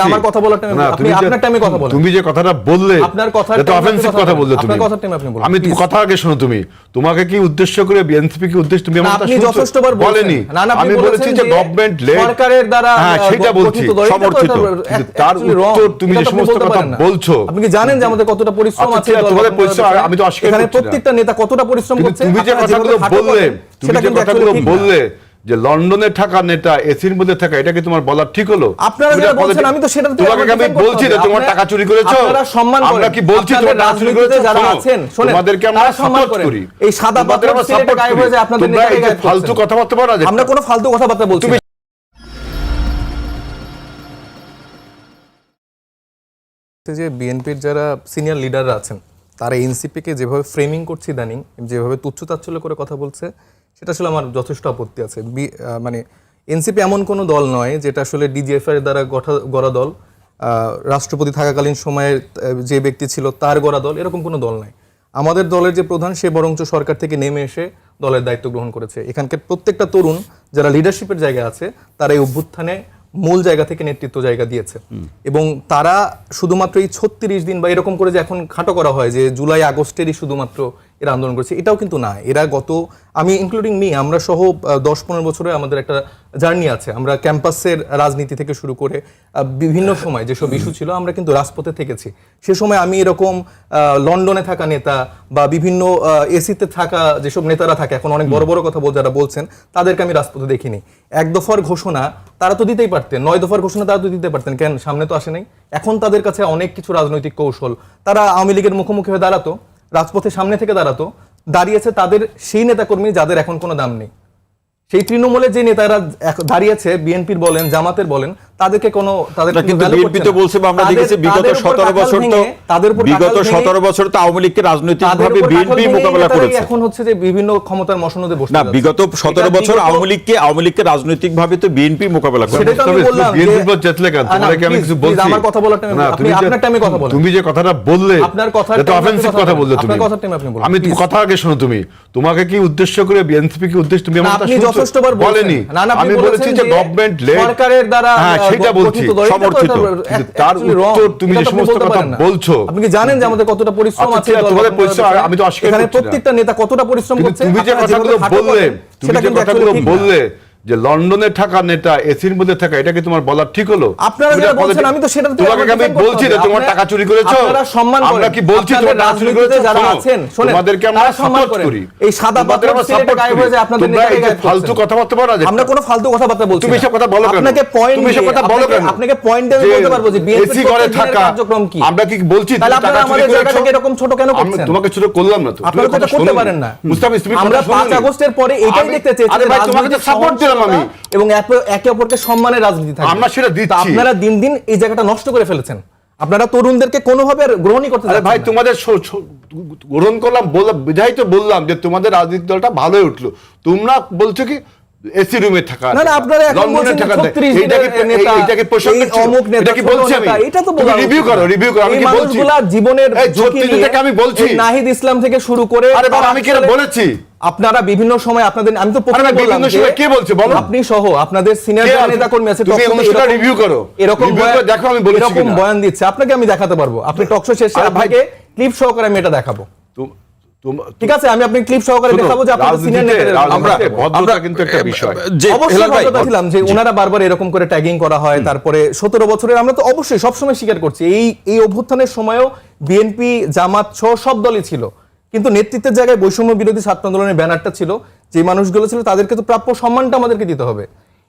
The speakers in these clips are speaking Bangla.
আমার কথা বলার আপনি তুমি যে- আপনার time কথা বলেন। তুমি যে কথাটা বললে আপনার কথার এটা time এ আপনি offensive কথা কথা বললে তুমি। কথার time আপনি বলুন, আমি কথা আগে শোনো তুমি। তোমাকে কি উদ্দেশ্য করে বিএনপি কি উদ্দেশ্য তুমি আমার আপনি যথেষ্টবার বলেনি। না, না, আপনি আমি বলেছি যে গভর্নমেন্ট সরকারের দ্বারা, হ্যাঁ সেটা বলছি সমর্থিত। তার উত্তর তুমি যে সমস্ত কথা বলছো। আপনি কি জানেন যে আমাদের কতটা পরিশ্রম আচ্ছা, আছে তোমাদের পরিশ্রম, আমি তো এখানে প্রত্যেকটা নেতা কতটা পরিশ্রম করছে? তুমি যে কথাগুলো বললে তুমি যে কথাগুলো। বললে যে লন্ডনে থাকা নেতা এসির মধ্যে থাকা এটা কি তোমার বলা ঠিক হলো? আপনারা যেটা বলছেন, আমি তো সেটাতে তোমাকে আমি বলছি যে তোমার টাকা চুরি করেছ? আপনারা সম্মান আমরা কি বলছি তোমার টাকা চুরি করেছ? যারা আছেন, শোনেন, তোমাদেরকে আমরা সাপোর্ট করি। এই সাদা আমরা সাপোর্ট করি। আপনাদের নেতাকে এই ফালতু কথাবার্তা বলা যায় আমরা কোনো ফালতু কথাবার্তা বলছি না। যে বিএনপির যারা সিনিয়র লিডাররা আছেন তারা এনসিপিকে যেভাবে ফ্রেমিং করছে ইদানিং যেভাবে তুচ্ছতাচ্ছল্য করে কথা বলছে সেটা আসলে আমার যথেষ্ট আপত্তি আছে। মানে এনসিপি এমন কোনো দল নয় যেটা আসলে ডিজিএফ এর দ্বারা গঠা গড়া দল। রাষ্ট্রপতি থাকাকালীন সময়ে যে ব্যক্তি ছিল তার গড়া দল এরকম কোনো দল নাই। আমাদের দলের যে প্রধান সে বরঞ্চ সরকার থেকে নেমে এসে দলের দায়িত্ব গ্রহণ করেছে। এখানকার প্রত্যেকটা তরুণ যারা লিডারশিপের জায়গায় আছে তারা এই অভ্যুত্থানে মূল জায়গা থেকে নেতৃত্ব জায়গা দিয়েছে। এবং তারা শুধুমাত্র এই ছত্রিশ দিন বা এরকম করে যে এখন খাটো করা হয় যে জুলাই আগস্টেরই শুধুমাত্র এরা আন্দোলন করেছে, এটাও কিন্তু না। এরা গত, আমি ইনক্লুডিং মি আমরা সহ দশ পনেরো বছরে আমাদের একটা জার্নি আছে। আমরা ক্যাম্পাসের রাজনীতি থেকে শুরু করে বিভিন্ন সময় যেসব ইস্যু ছিল, আমরা কিন্তু রাজপথে থেকেছি। সে সময় আমি এরকম লন্ডনে থাকা নেতা বা বিভিন্ন এসিতে থাকা যেসব নেতারা থাকে, এখন অনেক বড় বড় কথা বল, যারা বলছেন, তাদেরকে আমি রাজপথে দেখিনি। এক দফার ঘোষণা তারা তো দিতেই পারতেন, নয় দফার ঘোষণা তারা তো দিতে পারতেন। কেন? সামনে তো আসে নাই। এখন তাদের কাছে অনেক কিছু রাজনৈতিক কৌশল। তারা আওয়ামী লীগের মুখোমুখি হয়ে দাঁড়াতো। রাজপথের সামনে থেকে দাঁড়াতো, দাঁড়িয়েছে তাদের সেই নেতাকর্মী যাদের এখন কোনো দাম নেই। সেই তৃণমূলের যে নেতারা দাঁড়িয়েছে, বিএনপির বলেন, জামাতের বলেন তাদেরকে কোনো তাদের কিন্তু বিএনপি তো বলছে বা আমরা দেখেছি বিগত সতেরো বছর তো তাদের উপর বিগত টাকাল ভেঙে- সতেরো বছর তো আওয়ামী লীগকে রাজনৈতিক তাদের ভাবে উপর বিএনপি মোকাবেলা করেছে। এখন হচ্ছে যে বিভিন্ন ক্ষমতার মসনদে বসে না বিগত সতেরো এটা বছর আওয়ামী লীগকে আওয়ামী লীগকে রাজনৈতিক ভাবে তো বিএনপি মোকাবেলা করে সেটাই তো আমি বললাম যে- বিএনপির পর চেতলে কেন? না, তোমাকে আমি কিছু বলছি। আমার কথা বলার না, আপনি তুমি যে- আপনার টাইমে কথা বলেন তুমি যে কথাটা বললে আপনার কথার এটা অফেন্সিভ কথা কথা বললে তুমি। আপনার কথার time আপনি বলুন, আমি কথা আগে শোনো তুমি। তোমাকে কি উদ্দেশ্য করে বিএনপি কি উদ্দেশ্য তুমি আমার কথা আপনি যথেষ্টবার বলেনি। না, না, আমি বলেছি যে গভর্নমেন্ট সরকারের দ্বারা, সেটা বলছি সমর্থিত। তার উত্তর তুমি যে সমস্ত কথা বলছো আপনি কি জানেন যে আমাদের কতটা পরিশ্রম আচ্ছা, আছে তোমাদের পরিশ্রম, আমি তো করছি প্রত্যেকটা নেতা কতটা পরিশ্রম করছে? তুমি যে কথাগুলো বললে তুমি যে কথাগুলো। বললে যে লন্ডনে থাকা নেতা এসির মধ্যে থাকা এটা কি তোমার বলার ঠিক হলো আপনারা যেটা বলছেন, বলে- আমি তো সেটাতে তোমাকে আমি বলছি হবে। তোমার টাকা চুরি করেছ আপনারা সম্মান আমরা কি বলছি তোমার টাকা চুরি করেছ যারা আছেন, শোনেন, তোমাদেরকে আমরা সাপোর্ট করি এই সাদা আমরা গায়েব করি। হয়ে যায়, আপনাদের নেতাকে এই যে ফালতু। কথাবার্তা বলা যায় আমরা কোনো ফালতু কথাবার্তা বলছি তুমি না। এসব কথা বলো কেন আপনাকে পয়েন্ট তুমি এসব কথা বলো কেন আপনাকে পয়েন্ট আমি বলতে পারব যে বিএনপি ঘরে থাকা কার্যক্রম কি আমরা কি বলছি তাহলে আপনারা আমাদের জায়গা করেছ? থেকে এরকম ছোট কেন করছেন তোমাকে ছোট করলাম না তো আপনারা তো কথা করতে পারেন না মুস্তাফিজ তুমি আমরা কথা পাঁচ শোনোনি। আগস্টের পরে এটাই দেখতে চেয়েছি আরে ভাই তোমাকে তো সাপোর্ট দিলাম আমি। এবং একে- অপরকে সম্মানের রাজনীতি থাকে আমরা সেটা দিচ্ছি। আপনারা দিন দিন এই জায়গাটা নষ্ট করে ফেলেছেন। আপনারা তরুণদেরকে কোনোভাবে ভাবে গ্রহণই করতে আরে ভাই তোমাদের গ্রহণ করলাম বললাম বিধাই তো বললাম যে তোমাদের রাজনীতি দলটা ভালোই উঠল। তোমরা বলছো কি এসি রুমে থাকা না, না, আপনারা এখন লন্ডনে বলছেন থাকা 36 এইটা কি দিনের নেতা, এইটাকে প্রসঙ্গ অমুক নেতা, এটা কি বলছি আমি? এটা তো বলা রিভিউ করো রিভিউ করো আমি কি বলছি? জীবনের ঝুঁকি নিয়ে আমি বলছি। নাহিদ ইসলাম থেকে শুরু করে আরে বাবা আমি কি বলেছি? আপনারা বিভিন্ন সময় আপনাদের আমি তো প্রথমে বললাম সময় কে বলছে বলো? আপনি সহ আপনাদের সিনিয়র? নেতা কর্মী আছে তুমি এরকম- করো। এরকম দেখো আমি বলেছি এরকম বয়ান দিচ্ছে। আপনাকে আমি দেখাতে পারব। আপনি টকশো শেষে আপনাকে ক্লিপ সহকারে আমি এটা দেখাবো। ঠিক আছে আমি আপনি ক্লিপ সহকারে দেখাবো যে আপনাদের সিনিয়র আমরা ভদ্রতা কিন্তু একটা বিষয়। যে অবশ্যই ভদ্রতা ছিলাম যে ওনারা বারবার এরকম করে ট্যাগিং করা হয় তারপরে সতেরো বছরের আমরা তো অবশ্যই সবসময় স্বীকার করছি এই এই অভ্যুত্থানের সময়ও বিএনপি জামাত সহ সব দলই ছিল। কিন্তু নেতৃত্বের জায়গায় বৈষম্য বিরোধী ছাত্র আন্দোলনের ব্যানারটা ছিল যে মানুষগুলো ছিল তাদেরকে তো প্রাপ্য সম্মানটা আমাদেরকে দিতে হবে।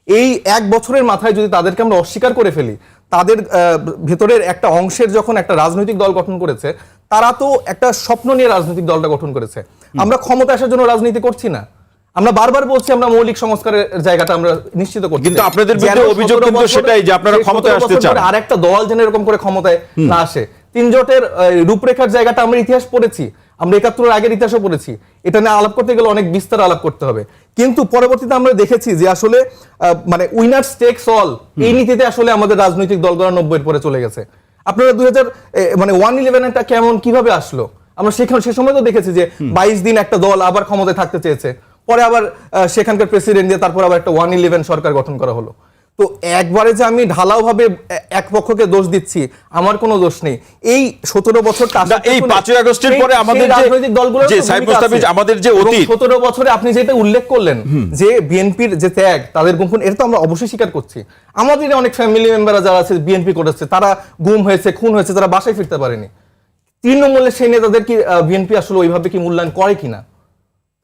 এই এক বছরের মাথায় যদি তাদেরকে আমরা অস্বীকার করে ফেলি তাদের আহ, ভেতরের একটা অংশের যখন একটা রাজনৈতিক দল গঠন করেছে তারা তো একটা স্বপ্ন নিয়ে রাজনৈতিক দলটা গঠন করেছে। আমরা ক্ষমতা আসার জন্য রাজনীতি করছি না। আমরা বারবার বলছি আমরা মৌলিক সংস্কারের জায়গাটা আমরা নিশ্চিত করছি। কিন্তু আপনাদের বিরুদ্ধে অভিযোগ কিন্তু সেটাই যে আপনারা ক্ষমতায় আসতে চান। ধরে আরেকটা দল যেন এরকম করে ক্ষমতায় না আসে। তিন জোটের রূপরেখার জায়গাটা আমরা ইতিহাস পড়েছি। আমরা একাত্তরের আগের ইতিহাসও পড়েছি। এটা নিয়ে আলাপ করতে গেলে অনেক বিস্তার আলাপ করতে হবে। কিন্তু পরবর্তীতে আমরা দেখেছি যে আসলে আহ, মানে উইনার্স টেক্স অল এই নীতিতে আসলে আমাদের রাজনৈতিক দলগুলো নব্বইয়ের পরে চলে গেছে। আপনারা দুই হাজার মানে ওয়ান ইলেভেনটা কেমন কীভাবে আসলো? আমরা সেখানে সে সময় তো দেখেছি যে বাইশ দিন একটা দল আবার ক্ষমতায় থাকতে চেয়েছে। পরে আবার সেখানকার প্রেসিডেন্ট দিয়ে তারপর আবার একটা ওয়ান ইলেভেন সরকার গঠন করা হলো। তো একবারে যে আমি ঢালাওভাবে এক পক্ষকে দোষ দিচ্ছি আমার কোনো দোষ নেই। এই সতেরো বছর এই 5ই আগস্টের পরে আমাদের রাজনৈতিক আছে। আমাদের যে অতীত- সতেরো বছরে আপনি যেটা উল্লেখ করলেন যে বিএনপির যে ত্যাগ তাদের গুম এটা তো আমরা অবশ্যই স্বীকার করছি। আমাদের অনেক ফ্যামিলি মেম্বাররা যারা আছে বিএনপি করেছে তারা গুম হয়েছে খুন হয়েছে তারা বাসায় ফিরতে পারেনি। তৃণমূলের সেই নেতাদের কি বিএনপি আসলে ওইভাবে কি মূল্যায়ন করে কিনা?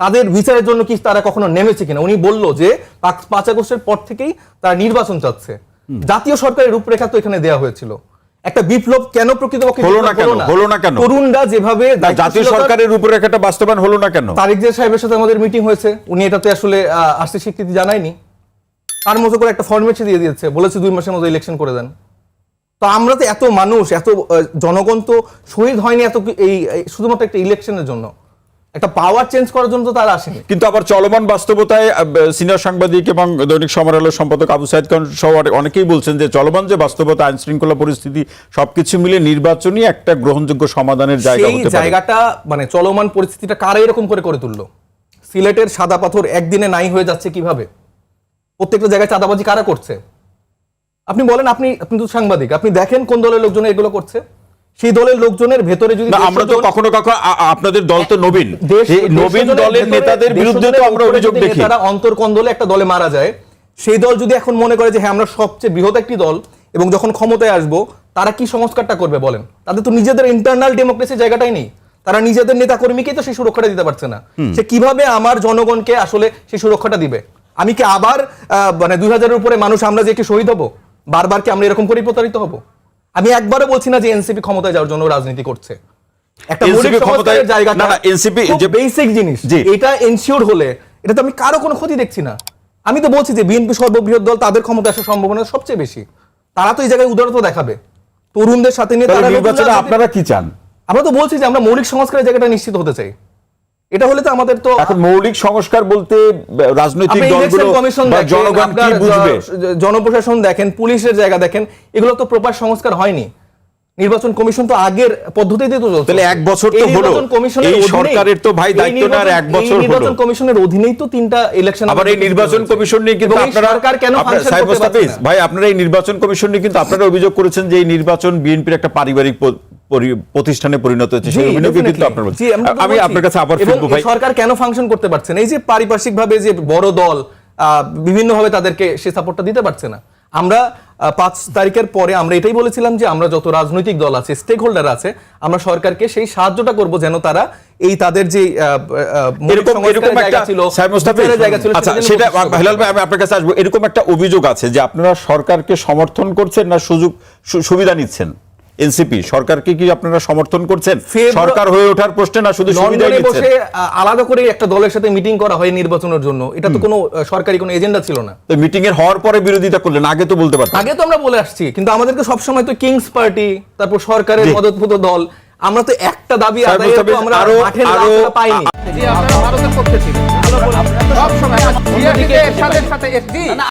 তাদের বিচারের জন্য কি তারা কখনো নেমেছে কিনা? উনি বলল যে পাঁচ- আগস্টের পর থেকেই তারা নির্বাচন চাচ্ছে। জাতীয় সরকারের রূপরেখা তো এখানে দেওয়া হয়েছিল। একটা বিপ্লব কেন প্রকৃতপক্ষে হলো না কেন? হলো না। কেন? তরুণরা যেভাবে জাতীয় সরকারের রূপরেখাটা বাস্তবায়ন হলো না কেন? তারিক জিয়া সাহেবের সাথে আমাদের মিটিং হয়েছে। উনি এটাতে আসলে আসতে স্বীকৃতি জানায়নি। তার মতো করে একটা ফরমেটে দিয়ে দিয়েছে। বলেছে দুই মাসের মধ্যে ইলেকশন করে দেন। তো আমরা তো এত মানুষ এত জনগণ তো শহীদ হয়নি এত এই শুধুমাত্র একটা ইলেকশনের জন্য। একটা পাওয়ার চেঞ্জ করার জন্য তো তারা আসেনি। কিন্তু আবার চলমান বাস্তবতায় সিনিয়র সাংবাদিক এবং দৈনিক সমর সম্পাদক আবু সাইদ খান সহ অনেকেই বলছেন যে চলমান যে বাস্তবতা আইন শৃঙ্খলা পরিস্থিতি সবকিছু মিলে নির্বাচনই একটা গ্রহণযোগ্য সমাধানের জায়গা হতে পারে। জায়গাটা মানে চলমান পরিস্থিতিটা কারা এরকম করে করে তুললো? সিলেটের সাদা পাথর একদিনে নাই হয়ে যাচ্ছে কীভাবে? প্রত্যেকটা জায়গায় চাঁদাবাজি কারা করছে? আপনি বলেন আপনি আপনি তো সাংবাদিক আপনি দেখেন কোন দলের লোকজন এগুলো করছে? সেই দলের লোকজনের ভেতরে যদি আমরা তো কখনো কখনো আপনাদের দল তো নবীন। নবীন দলের নেতাদের বিরুদ্ধে তো আমরা অভিযোগ দেখি। নেতারা অন্তর দলে একটা দলে মারা যায় সেই দল যদি এখন মনে করে যে হ্যাঁ আমরা সবচেয়ে বৃহৎ একটি দল এবং যখন ক্ষমতায় আসব তারা কি সংস্কারটা করবে? বলেন। তাদের তো নিজেদের ইন্টারনাল ডেমোক্রেসি জায়গাটাই নেই। তারা নিজেদের নেতা কর্মীকেই তো সেই সুরক্ষাটা দিতে পারছে না। সে কীভাবে আমার জনগণকে আসলে সেই সুরক্ষাটা দিবে? আমি কি আবার আহ, মানে দুই হাজারের উপরে মানুষ আমরা যে কি শহীদ হব? বারবার কি আমরা এরকম করেই প্রতারিত হব? আমি একবারও বলছি না যে এনসিপি ক্ষমতায় যাওয়ার জন্য রাজনীতি করছে। একটা মৌলিক সংস্কারের জায়গাটা না, খুব যে- বেসিক জিনিস। এটা এনশিওর হলে এটা তো আমি কারও কোনো ক্ষতি দেখছি না। আমি তো বলছি যে বিএনপি সর্ববৃহৎ দল তাদের ক্ষমতা আসার সম্ভাবনা সবচেয়ে বেশি। তারা তো এই জায়গায় উদারতা দেখাবে। তরুণদের সাথে নিয়ে তারা নির্বাচনে আপনারা কি চান? আমরা তো বলছি যে আমরা মৌলিক সংস্কারের জায়গাটা নিশ্চিত হতে চাই। এটা হলে তো আমাদের তো এখন মৌলিক সংস্কার বলতে রাজনৈতিক দলগুলো বা জনগণ কি বুঝবে? জনপ্রশাসন দেখেন পুলিশের জায়গা দেখেন এগুলো তো প্রপার সংস্কার হয়নি। নির্বাচন কমিশন তো আগের পদ্ধতিতে তো চলছে। তাহলে এক বছর তো হলো। এই সরকারের তো ভাই দায়িত্ব নির্বাচন- এক বছর এই নির্বাচন কমিশনের অধীনেই তো তিনটা ইলেকশন আবার এই নির্বাচন কমিশন নিয়ে কিন্তু আপনারা সরকার কেন ফাংশন করতে ভাই আপনারা এই নির্বাচন কমিশন নিয়ে কিন্তু আপনারা অভিযোগ করেছেন যে এই নির্বাচন বিএনপির একটা পারিবারিক প্রতিষ্ঠানে পরিণত হয়েছে সেই জি, অভিযোগই কিন্তু. আপনারা আমি আপনার কাছে আবার ফিরবো ভাই। সরকার কেন ফাংশন করতে পারছে না? এই যে পারিপার্শ্বিক ভাবে যে বড় দল বিভিন্ন ভাবে তাদেরকে সে সাপোর্টটা দিতে পারছে না। আমরা পাঁচ তারিখের পরে আমরা এটাই বলেছিলাম যে আমরা যত রাজনৈতিক দল আছে স্টেক হোল্ডার আছে আমরা সরকারকে সেই সাহায্যটা করব যেন তারা এই তাদের যে আচ্ছা এরকম একটা অভিযোগ আছে যে আপনারা সরকারকে সমর্থন করছেন না সুযোগ সুবিধা নিচ্ছেন? এনসিপি সরকারকে কি আপনারা সমর্থন করছেন? সরকার হয়ে ওঠার প্রশ্নে না শুধু সুবিধা লন্ডনে বসে আলাদা করে একটা দলের সাথে মিটিং করা হয় নির্বাচনের জন্য। এটা তো কোনো সরকারি কোনো এজেন্ডা ছিল না। তো মিটিং এর হওয়ার পরে বিরোধিতা করলেন আগে তো বলতে পারতেন। আগে তো আমরা বলে আসছি কিন্তু আমাদেরকে সবসময় তো কিংস পার্টি তারপর সরকারের। মদতপুত দল আমরা তো একটা দাবি স্যার, আদায়ের তো আমরা আরো- আরো- রাস্তা পাইনি। জি আপনারা ভারতের পক্ষে ছিলেন। সব সময় এরশাদের সাথে এসছি